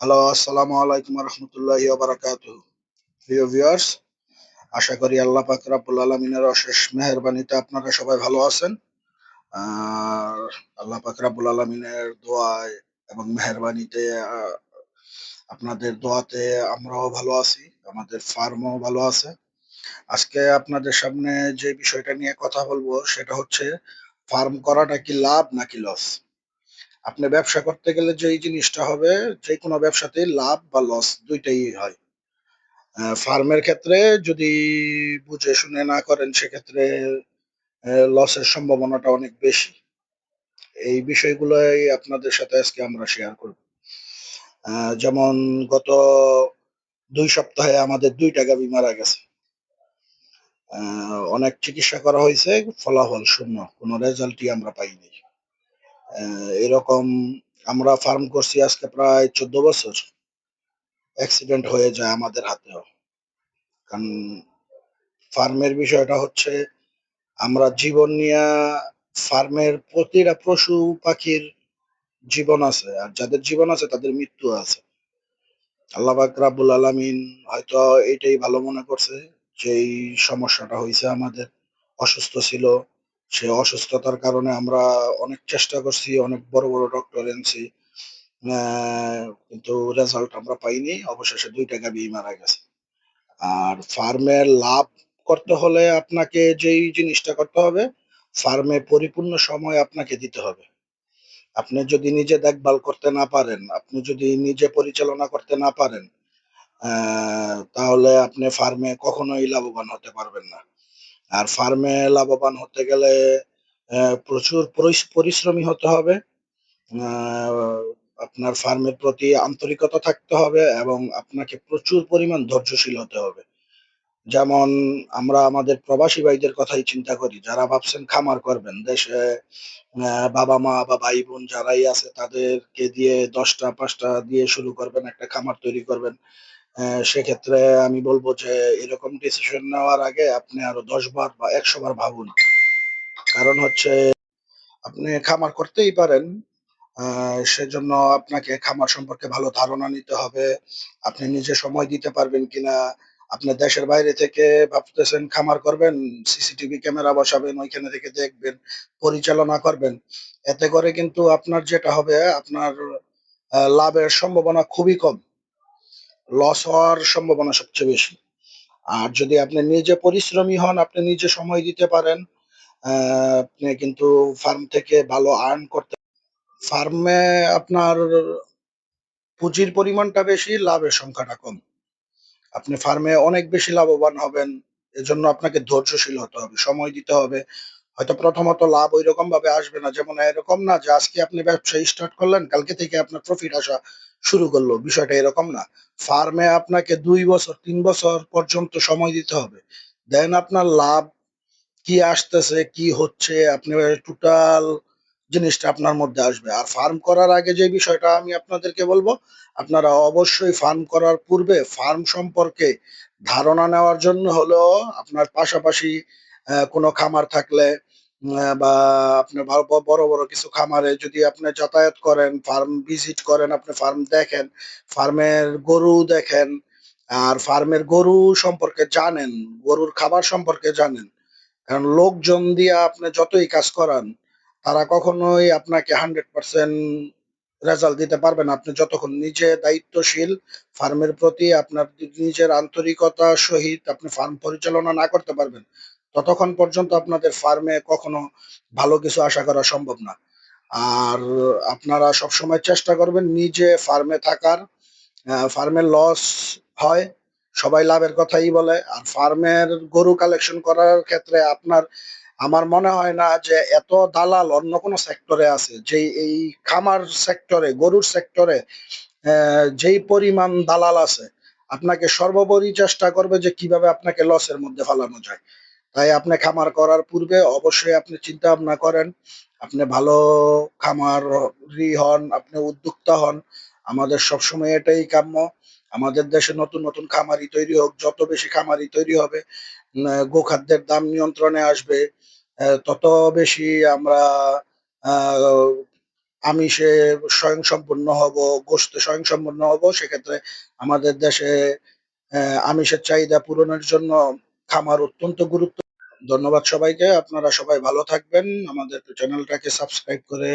Hello, আসসালামু আলাইকুম রহমতুল্লাহ বারাকাত প্রিয় আশা করি আল্লাহ পাক রাব্বুল আলমিনের অশেষ মেহরবানিতে আপনারা সবাই ভালো আছেন। আর আল্লাহ পাক রাব্বুল আলমিনের দোয়ায় এবং মেহরবানিতে আপনাদের দোয়াতে আমরাও ভালো আছি, আমাদের ফার্মও ভালো আছে। আজকে আপনাদের সামনে যে বিষয়টা নিয়ে কথা বলব, সেটা হচ্ছে, ফার্ম করাটা কি লাভ নাকি লস? আপনি ব্যবসা করতে গেলে যেই জিনিসটা হবে যে কোনো ব্যবসাতেই লাভ বা লস দুইটাই হয়। ফার্মের ক্ষেত্রে যদি বুঝে শুনে না করেন, সেক্ষেত্রে লসের সম্ভাবনাটা অনেক বেশি। এই বিষয়গুলোই আপনাদের সাথে আজকে আমরা শেয়ার করব। যেমন গত দুই সপ্তাহে আমাদের দুইটা গাভী মারা গেছে। অনেক চিকিৎসা করা হয়েছে, ফলাফল শূন্য, কোনো রেজাল্টই আমরা পাইনি। আহ, এরকম আমরা ফার্ম করছি আজকে প্রায় চোদ্দ বছর। অ্যাক্সিডেন্ট হয়ে যায় আমাদের হাতেও। কারণ ফার্মের বিষয়টা হচ্ছে আমরা জীবন নিয়ে ফার্মের প্রতিটা পশু পাখির জীবন আছে আর যাদের জীবন আছে তাদের মৃত্যু আছে। আল্লাহ পাক রাব্বুল আলামিন হয়তো এটাই ভালো মনে করছে যে এই সমস্যাটা হয়েছে আমাদের। অসুস্থ ছিল সে অসুস্থতার কারণে আমরা অনেক চেষ্টা করছি, অনেক বড় বড় ডক্টর এনেছি। কিন্তু রেজাল্ট আমরা পাইনি। অবশেষে দুইটা গাভী মারা গেছে। আর ফার্মের লাভ করতে হলে আপনাকে যেই জিনিসটা করতে হবে ফার্মে পরিপূর্ণ সময় আপনাকে দিতে হবে। আপনি যদি নিজে দেখভাল করতে না পারেন, আপনি যদি নিজে পরিচালনা করতে না পারেন তাহলে আপনি ফার্মে কখনোই লাভবান হতে পারবেন না। আর ফার্মে লাভবান হতে গেলে প্রচুর পরিশ্রমী হতে হবে। আপনার ফার্মের প্রতি আন্তরিকতা থাকতে হবে এবং আপনাকে প্রচুর পরিমাণ ধৈর্যশীল হতে হবে। যেমন আমরা আমাদের প্রবাসী ভাইদের কথাই চিন্তা করি, যারা ভাবছেন খামার করবেন, দেশে বাবা মা বা ভাই বোন যারাই আছে তাদেরকে দিয়ে দশটা, পাঁচটা দিয়ে শুরু করবেন, একটা খামার তৈরি করবেন। সেক্ষেত্রে আমি বলব যে এরকম ডিসিশন নেওয়ার আগে আপনি আরও দশ বার বা একশো বার ভাবুন। কারণ হচ্ছে আপনি খামার করতেই পারেন সেজন্য আপনাকে খামার সম্পর্কে ভালো ধারণা নিতে হবে। আপনি নিজে সময় দিতে পারবেন কিনা, আপনি দেশের বাইরে থেকে ভাবতেছেন খামার করবেন, সিসিটিভি ক্যামেরা বসাবেন, ওইখানে থেকে দেখবেন, পরিচালনা করবেন। এতে করে কিন্তু আপনার যেটা হবে, আপনার লাভের সম্ভাবনা খুবই কম। লস হওয়ার সম্ভাবনা সবচেয়ে বেশি। আর যদি আপনি নিজে পরিশ্রমী হন, আপনি নিজে সময় দিতে পারেন। আপনি কিন্তু ফার্ম থেকে ভালো আর্ন করতে ফার্মে আপনার পুঁজির পরিমাণটা বেশি, লাভের সংখ্যাটা কম। আপনি ফার্মে অনেক বেশি লাভবান হবেন। এজন্য আপনাকে ধৈর্যশীল হতে হবে, সময় দিতে হবে। হয়তো প্রথমত লাভ ওই রকম ভাবে আসবে না, যেমন এরকম না যে আজকে আপনি ব্যবসা স্টার্ট করলেন, কালকে থেকে আপনার প্রফিট আসা শুরু করল। বিষয়টা এরকম না। ফার্মে আপনাকে দুই বছর, তিন বছর পর্যন্ত সময় দিতে হবে। দেন আপনার লাভ কি আসতেছে, কি হচ্ছে, আপনি টোটাল জিনিসটা আপনার মধ্যে আসবে। আর ফার্ম করার আগে যে বিষয়টা আমি আপনাদেরকে বলব, আপনারা অবশ্যই ফার্ম করার পূর্বে ফার্ম সম্পর্কে ধারণা নেওয়ার জন্য হলো আপনার পাশাপাশি কোনো খামার থাকলে বা আপনি ভালো- বড় বড় কিছু খামারে যদি আপনি যাতায়াত করেন ফার্ম ভিজিট করেন, আপনি ফার্ম দেখেন ফার্মের গরু দেখেন, আর ফার্মের গরু সম্পর্কে জানেন, গরুর খাবার সম্পর্কে জানেন, কারণ লোকজন দিয়ে আপনি যতই কাজ করান, তারা কখনোই আপনাকে হান্ড্রেড পার্সেন্ট রেজাল্ট দিতে পারবে না। আপনি যতক্ষণ নিজে দায়িত্বশীল ফার্মের প্রতি আপনার নিজের আন্তরিকতা সহিত আপনি ফার্ম পরিচালনা না করতে পারবেন ততক্ষণ পর্যন্ত আপনাদের ফার্মে কখনো ভালো কিছু আশা করা সম্ভব না। আর আপনারা সবসময় চেষ্টা করবেন নিজে ফার্মে থাকার ফার্মের লস হয়, সবাই লাভের কথাই বলে। আর ফার্মের গরু কালেকশন করার ক্ষেত্রে আপনার, আমার মনে হয় না যে এত দালাল অন্য কোনো সেক্টরে আছে যে এই খামার সেক্টরে গরুর সেক্টরে যেই পরিমাণ দালাল আছে, আপনাকে সর্বোপরি চেষ্টা করবে যে কীভাবে আপনাকে লসের মধ্যে ফেলানো যায়। তাই আপনি খামার করার পূর্বে অবশ্যই আপনি চিন্তা ভাবনা করেন। আপনি ভালো খামারি হন, আপনি উদ্যোক্তা হন। আমাদের সবসময় এটাই কাম্য। আমাদের দেশে নতুন নতুন খামারি তৈরি হোক, যত বেশি খামারি তৈরি হবে গোখাদ্যের দাম নিয়ন্ত্রণে আসবে তত বেশি আমরা আমিষে স্বয়ংসম্পূর্ণ হব, গোশতে স্বয়ংসম্পূর্ণ হব। সেক্ষেত্রে আমাদের দেশে আমিষের চাহিদা পূরণের জন্য খামার অত্যন্ত গুরুত্ব ধন্যবাদ সবাইকে। আপনারা সবাই ভালো থাকবেন। আমাদের চ্যানেল টাকে সাবস্ক্রাইব করে